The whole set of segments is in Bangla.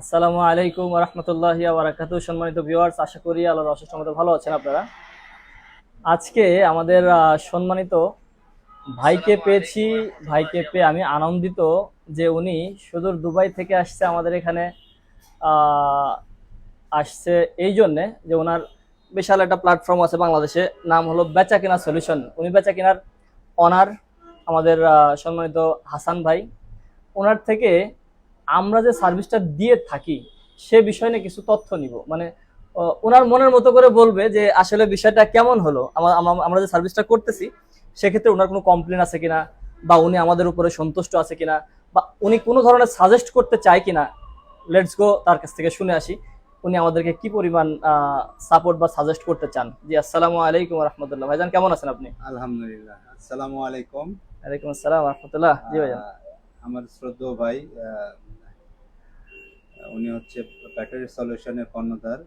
আসসালামু আলাইকুম রহমতুল্লাহ বারাকাতু সম্মানিত ভিউয়ার্স, আশা করি আল্লাহর অশেষ মতো ভালো আছেন আপনারা। আজকে আমাদের সম্মানিত ভাইকে পেয়েছি, ভাইকে পেয়ে আমি আনন্দিত যে উনি সুদূর দুবাই থেকে আসছে আমাদের এখানে আসছে এই জন্যে যে ওনার বিশাল একটা প্ল্যাটফর্ম আছে বাংলাদেশে, নাম হলো বেচা কেনা সলিউশন উনি বেচা কেনার অনার আমাদের সম্মানিত হাসান ভাই। ওনার থেকে আমরা যে সার্ভিসটা দিয়ে থাকি সে বিষয় নিয়ে কিছু তথ্য নিব। মানে ওনার মনের মতো করে বলবে যে আসলে বিষয়টা কেমন হলো? আমা- আমা- আমরা যে সার্ভিসটা করতেছি সেক্ষেত্রে ওনার কোনো কমপ্লেন আছে কিনা? বা উনি আমাদের উপরে সন্তুষ্ট আছে কিনা? বা উনি কোনো ধরনের সাজেস্ট করতে চায় কিনা? লেটস গো তার কাছ থেকে শুনে আসি। উনি আমাদেরকে কি পরিমাণ সাপোর্ট বা সাজেস্ট করতে চান? জি আসসালামু আলাইকুম রহমতুল্লাহ ভাইজান কেমন আছেন আপনি? আলহামদুলিল্লাহ। আসসালামু আলাইকুম। ওয়ালাইকুম আসসালাম রহমতুল্লাহ জি ভাইজান। আমার শ্রদ্ধেয় ভাই উনি হচ্ছে ব্যাটারি সলিউশনের কর্ণধার।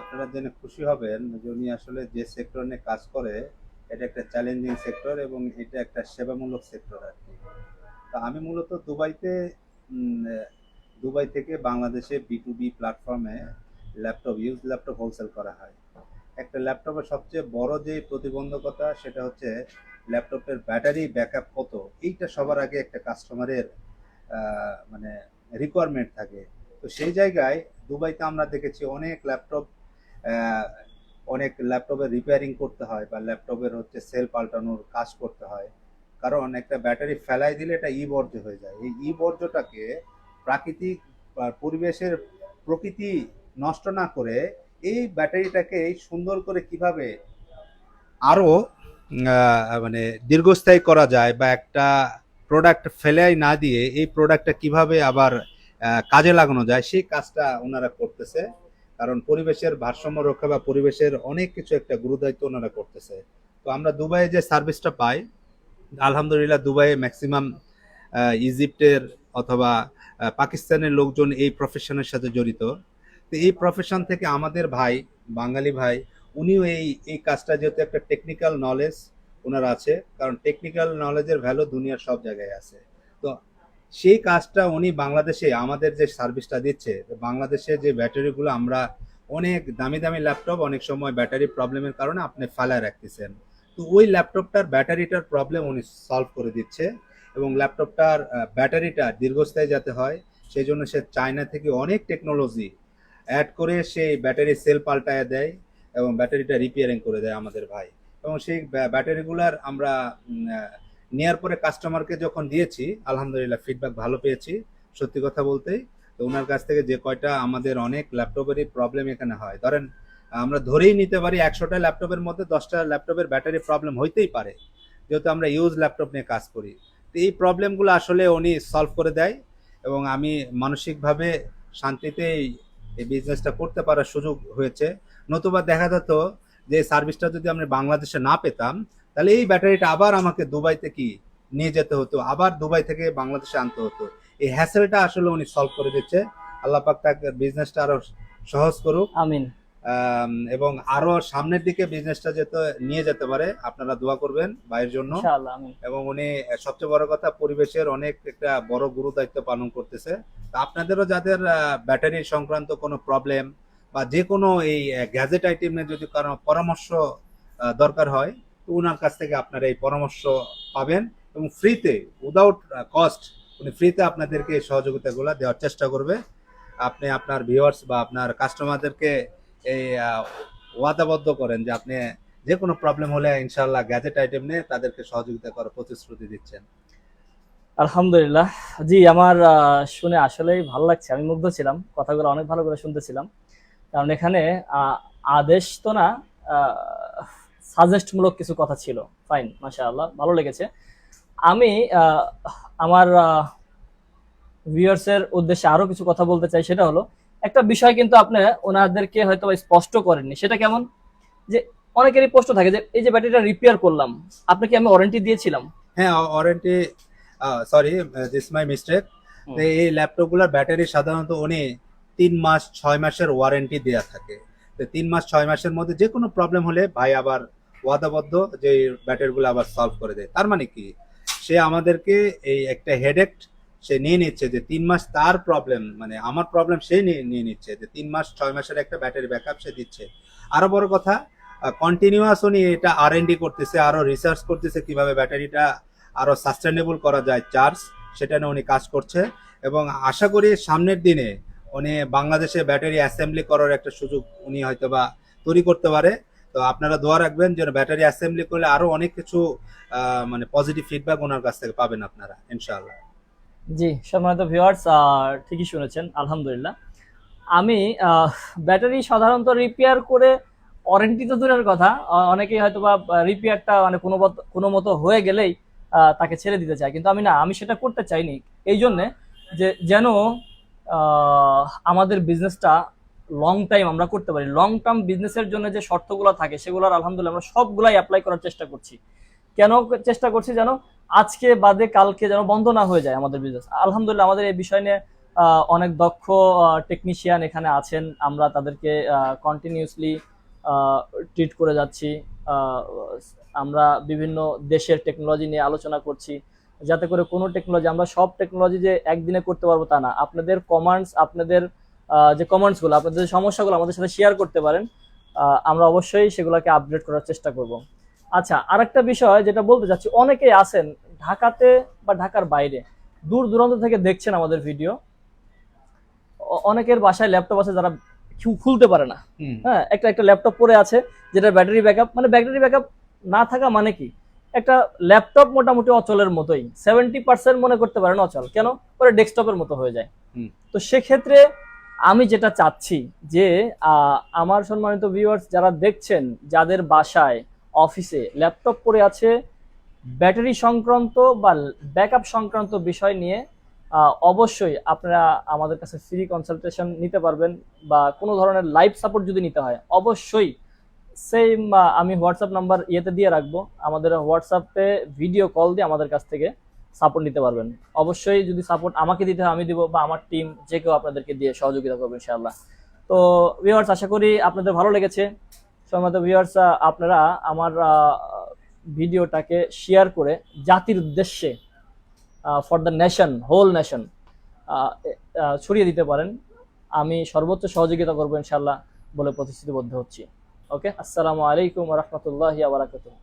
আপনারা জেনে খুশি হবেন যে উনি আসলে যে সেক্টর নিয়ে কাজ করে, এটা একটা চ্যালেঞ্জিং সেক্টর এবং এটা একটা সেবামূলক সেক্টর আর কি। তো আমি মূলত দুবাইতে দুবাই থেকে বাংলাদেশে বি টু বি প্ল্যাটফর্মে ল্যাপটপ ইউজ ল্যাপটপ হোলসেল করা হয়। একটা ল্যাপটপের সবচেয়ে বড় যে প্রতিবন্ধকতা, সেটা হচ্ছে ল্যাপটপের ব্যাটারি ব্যাকআপ কত, এইটা সবার আগে একটা কাস্টমারের মানে রিকোয়ারমেন্ট থাকে। তো সেই জায়গায় দুবাইতে আমরা দেখেছি অনেক ল্যাপটপ অনেক ল্যাপটপের রিপেয়ারিং করতে হয় বা ল্যাপটপের হচ্ছে সেল পাল্টানোর কাজ করতে হয়। কারণ একটা ব্যাটারি ফেলাই দিলে এটা ই বর্জ্য হয়ে যায়। এই ই বর্জ্যটাকে প্রাকৃতিক পরিবেশের প্রকৃতি নষ্ট না করে এই ব্যাটারিটাকে সুন্দর করে কীভাবে আরও মানে দীর্ঘস্থায়ী করা যায় বা একটা প্রোডাক্ট ফেলাই না দিয়ে এই প্রোডাক্টটা কীভাবে আবার কাজে লাগানো যায়, সেই কাজটা ওনারা করতেছে। কারণ পরিবেশের ভারসাম্য রক্ষা বা পরিবেশের অনেক কিছু একটা গুরুদায়িত্ব ওনারা করতেছে। তো আমরা দুবাইয়ে যে সার্ভিসটা পাই, আলহামদুলিল্লাহ দুবাইয়ে ম্যাক্সিমাম ইজিপ্টের অথবা পাকিস্তানের লোকজন এই প্রফেশনের সাথে জড়িত। তো এই প্রফেশন থেকে আমাদের ভাই, বাঙালি ভাই, উনিও এই এই কাজটা যেহেতু একটা টেকনিক্যাল নলেজ ওনার আছে। কারণ টেকনিক্যাল নলেজের ভ্যালু দুনিয়ার সব জায়গায় আছে। তো সেই কাজটা উনি বাংলাদেশে, আমাদের যে সার্ভিসটা দিচ্ছে, বাংলাদেশে যে ব্যাটারিগুলো আমরা অনেক দামি দামি ল্যাপটপ অনেক সময় ব্যাটারি প্রবলেমের কারণে আপনি ফালায় রাখতেছেন। তো ওই ল্যাপটপটার ব্যাটারিটার প্রবলেম উনি সলভ করে দিচ্ছে এবং ল্যাপটপটার ব্যাটারিটা দীর্ঘস্থায়ী যাতে হয় সেই জন্য সে চায়না থেকে অনেক টেকনোলজি অ্যাড করে সেই ব্যাটারি সেল পাল্টায় দেয় এবং ব্যাটারিটা রিপেয়ারিং করে দেয় আমাদের ভাই। এবং সেই ব্যা- ব্যাটারিগুলার আমরা নেয়ার পরে কাস্টমারকে যখন দিয়েছি, আলহামদুলিল্লাহ ফিডব্যাক ভালো পেয়েছি। সত্যি কথা বলতেই, তো ওনার কাছ থেকে যে কয়টা আমাদের অনেক ল্যাপটপেরই প্রবলেম এখানে হয়। ধরেন, আমরা ধরেই নিতে পারি একশোটা ল্যাপটপের মধ্যে দশটা ল্যাপটপের ব্যাটারি প্রবলেম হইতেই পারে, যেহেতু আমরা ইউজ ল্যাপটপ নিয়ে কাজ করি। তো এই প্রবলেমগুলো আসলে উনি সলভ করে দেয় এবং আমি মানসিকভাবে শান্তিতে এই- এই বিজনেসটা করতে পারার সুযোগ হয়েছে। নতুবা দেখা যেত যে সার্ভিসটা যদি আমরা বাংলাদেশে না পেতাম তাহলে এই ব্যাটারিটা আবার আমাকে দুবাইতে কি নিয়ে যেতে হতো আবার দুবাই থেকে বাংলাদেশে আনতে হতো। এই হ্যাসেলটা আসলে উনি সলভ করে দিচ্ছে। আল্লাহ পাক তাকে বিজনেসটা আরও সহজ করুক। আমিন। এবং আরও সামনের দিকে বিজনেসটা যেতে নিয়ে যেতে পারে। আপনারা দোয়া করবেন ভাইয়ের জন্য। এবং উনি সবচেয়ে বড় কথা পরিবেশের অনেক একটা বড় গুরু দায়িত্ব পালন করতেছে। তা আপনাদেরও যাদের ব্যাটারি সংক্রান্ত কোনো প্রবলেম বা যে কোনো এই গ্যাজেট আইটেমে যদি কারও পরামর্শ দরকার হয় তো ওনার কাছ থেকে আপনারা এই পরামর্শ পাবেন এবং ফ্রিতে উইদাউট কস্ট উনি ফ্রিতে আপনাদেরকে এই সহযোগিতাগুলো দেওয়ার চেষ্টা করবে। আপনি আপনার ভিউয়ার্স বা আপনার কাস্টমারদেরকে এই ওয়াদাবদ্ধ করেন যে আপনি যে কোনো প্রবলেম হলে ইনশাল্লাহ গ্যাজেট আইটেম নিয়ে তাদেরকে সহযোগিতা করার প্রতিশ্রুতি দিচ্ছেন। আলহামদুলিল্লাহ। জি, আমার শুনে আসলেই ভালো লাগছে। আমি মুগ্ধ ছিলাম। কথাগুলো অনেক ভালো করে শুনতেছিলাম। কারণ এখানে আদেশ তো না সাজেস্ট মূলক কিছু কথা ছিল। ফাইন মাশা আল্লাহ ভালো লেগেছে। আমি আমার ভিউয়ার্স এর উদ্দেশ্যে আরও কিছু কথা বলতে চাই সেটা হলো একটা বিষয় কিন্তু আপনি ওনাদেরকে হয়তো স্পষ্ট করেননি। সেটা কেমন? যে অনেকেরই প্রশ্ন থাকে যে এই যে ব্যাটারিটা রিপেয়ার করলাম আপনাকে আমি ওয়ারেন্টি দিয়েছিলাম? হ্যাঁ warranty sorry this my mistake এই ল্যাপটপগুলোর ব্যাটারি সাধারণত উনি তিন মাস ছয় মাসের ওয়ারেন্টি দেওয়া থাকে। তো তিন মাস ছয় মাসের মধ্যে যে কোনো প্রবলেম হলে ভাই আবার ওয়াদাবদ্ধ, যে ব্যাটারিগুলো আবার সলভ করে দেয়। তার মানে কি? সে আমাদেরকে এই একটা হেডেক সে নিয়ে নিচ্ছে যে তিন মাস তার প্রবলেম মানে আমার প্রবলেম সে নিয়ে নিচ্ছে যে তিন মাস, ছয় মাসের একটা ব্যাটারি ব্যাকআপ সে দিচ্ছে। আরও বড় কথা কন্টিনিউয়াস উনি এটা আর এন ডি করতেছে, আরও রিসার্চ করতেছে কীভাবে ব্যাটারিটা আরও সাস্টেনেবল করা যায় চার্জ সেটা নিয়ে উনি কাজ করছে। এবং আশা করি সামনের দিনে উনি বাংলাদেশে ব্যাটারি অ্যাসেম্বলি করার একটা সুযোগ উনি হয়তো বা তৈরি করতে পারে। তো আপনারা দোয়া রাখবেন যেন ব্যাটারি অ্যাসেম্বলি করলে আরও অনেক কিছু মানে পজিটিভ ফিডব্যাক ওনার কাছ থেকে পাবেন আপনারা, ইনশাআল্লাহ। জি, সম্মানিত ভিউয়ার্স ঠিকই শুনেছেন, আলহামদুলিল্লাহ। আমি ব্যাটারি সাধারণত রিপেয়ার করে ওয়ারেন্টি তো দূরের কথা অনেকেই হয়তো বা রিপেয়ারটা মানে কোনো কোনো মতো হয়ে গেলেই তাকে ছেড়ে দিতে চায়। কিন্তু আমি না, আমি সেটা করতে চাইনি। এই জন্যে যে, যেন আমাদের বিজনেসটা লং টাইম আমরা করতে পারি। লং টার্ম বিজনেসের জন্য যে শর্তগুলো থাকে, সেগুলোর আলহামদুলিল্লাহ আমরা সবগুলাই অ্যাপ্লাই করার চেষ্টা করছি। কেন চেষ্টা করছি যেন আজকে বাদে কালকে যেন বন্ধ না হয়ে যায় আমাদের বিজনেস আলহামদুলিল্লাহ আমাদের এই বিষয় নিয়ে অনেক দক্ষ টেকনিশিয়ান এখানে আছেন। আমরা তাদেরকে কন্টিনিউসলি ট্রিট করে যাচ্ছি। আমরা বিভিন্ন দেশের টেকনোলজি নিয়ে আলোচনা করছি। যাতে করে কোনো টেকনোলজি আমরা সব টেকনোলজি যে একদিনে করতে পারব তা না। আপনাদের কমান্ডস আপনাদের যে কমান্ডসগুলো আপনাদের যে সমস্যাগুলো আমাদের সাথে শেয়ার করতে পারেন আমরা অবশ্যই সেগুলোকে আপডেট করার চেষ্টা করব। আচ্ছা আরেকটা বিষয় যেটা বলতে চাচ্ছি অনেকেই আছেন ঢাকাতে বা ঢাকার বাইরে দূর দূরান্ত থেকে দেখছেন আমাদের ভিডিও অনেকের বাসায় ল্যাপটপ আছে যারা খুলতে পারে না। হ্যাঁ একটা একটা ল্যাপটপ পরে আছে যেটা ব্যাটারি ব্যাকআপ মানে ব্যাটারি ব্যাকআপ না থাকা মানে কি? একটা ল্যাপটপ মোটামুটি অচলের মতোই সেভেন্টি পার্সেন্ট মনে করতে পারেন অচল। কেন? ওটা ডেস্কটপের মতো হয়ে যায়। তো সেক্ষেত্রে আমি যেটা চাচ্ছি যে আমার সম্মানিত ভিউয়ার্স যারা দেখছেন, যাদের বাসায় অফিসে ল্যাপটপ পড়ে আছে ব্যাটারি সংক্রান্ত বা ব্যাকআপ সংক্রান্ত বিষয় নিয়ে অবশ্যই আপনারা আমাদের কাছে ফ্রি কনসালটেশন নিতে পারবেন বা কোনো ধরনের লাইভ সাপোর্ট যদি নিতে হয়, অবশ্যই সেম আমি হোয়াটসঅ্যাপ নাম্বার ইয়েতে দিয়ে রাখব। আমাদের হোয়াটসঅ্যাপে ভিডিও কল দিয়ে আমাদের কাছ থেকে সাপোর্ট নিতে পারবেন। অবশ্যই যদি সাপোর্ট আমাকে দিতে হয়, আমি দিব বা আমার টিম যে কেউ আপনাদেরকে দিয়ে সহযোগিতা করবে, ইনশাআল্লাহ। তো ভিউয়ার্স আশা করি আপনাদের ভালো লেগেছে। সম্মত ভিউয়ার্স আপনারা আমার ভিডিওটাকে শেয়ার করে জাতির উদ্দেশ্যে for the nation whole nation ছড়িয়ে দিতে পারেন। আমি সর্বোচ্চ সহযোগিতা করব ইনশাল্লাহ বলে প্রতিশ্রুতিবদ্ধ হচ্ছি। ওকে আসসালামু আলাইকুম রহমতুল্লাহ বারাকাতুহ।